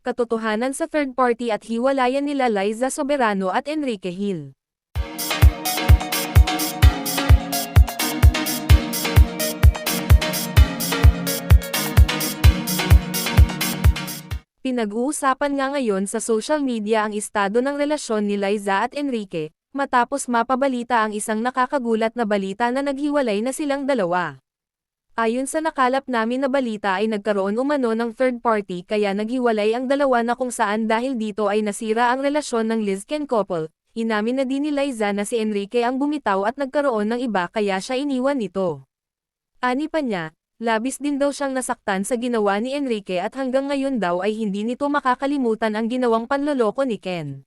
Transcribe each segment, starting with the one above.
Katotohanan sa third party at hiwalayan nila Liza Soberano at Enrique Hill. Pinag-uusapan nga ngayon sa social media ang estado ng relasyon ni Liza at Enrique, matapos mapabalita ang isang nakakagulat na balita na naghiwalay na silang dalawa. Ayon sa nakalap namin na balita ay nagkaroon umano ng third party kaya naghiwalay ang dalawa na kung saan dahil dito ay nasira ang relasyon ng Lizken couple, inamin na din ni Liza na si Enrique ang bumitaw at nagkaroon ng iba kaya siya iniwan nito. Ani pa niya, labis din daw siyang nasaktan sa ginawa ni Enrique at hanggang ngayon daw ay hindi nito makakalimutan ang ginawang panloloko ni Ken.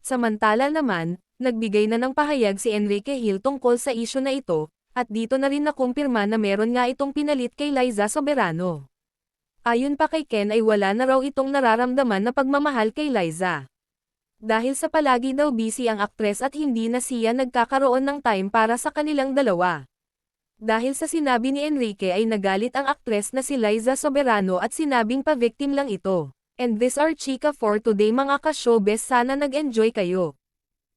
Samantala naman, nagbigay na ng pahayag si Enrique Hill tungkol sa isyu na ito, at dito na rin nakumpirma na meron nga itong pinalit kay Liza Soberano. Ayon pa kay Ken ay wala na raw itong nararamdaman na pagmamahal kay Liza. Dahil sa palagi daw busy ang aktres at hindi na siya nagkakaroon ng time para sa kanilang dalawa. Dahil sa sinabi ni Enrique ay nagalit ang aktres na si Liza Soberano at sinabing pa-victim lang ito. And this are Chika for today mga ka-showbiz sana nag-enjoy kayo.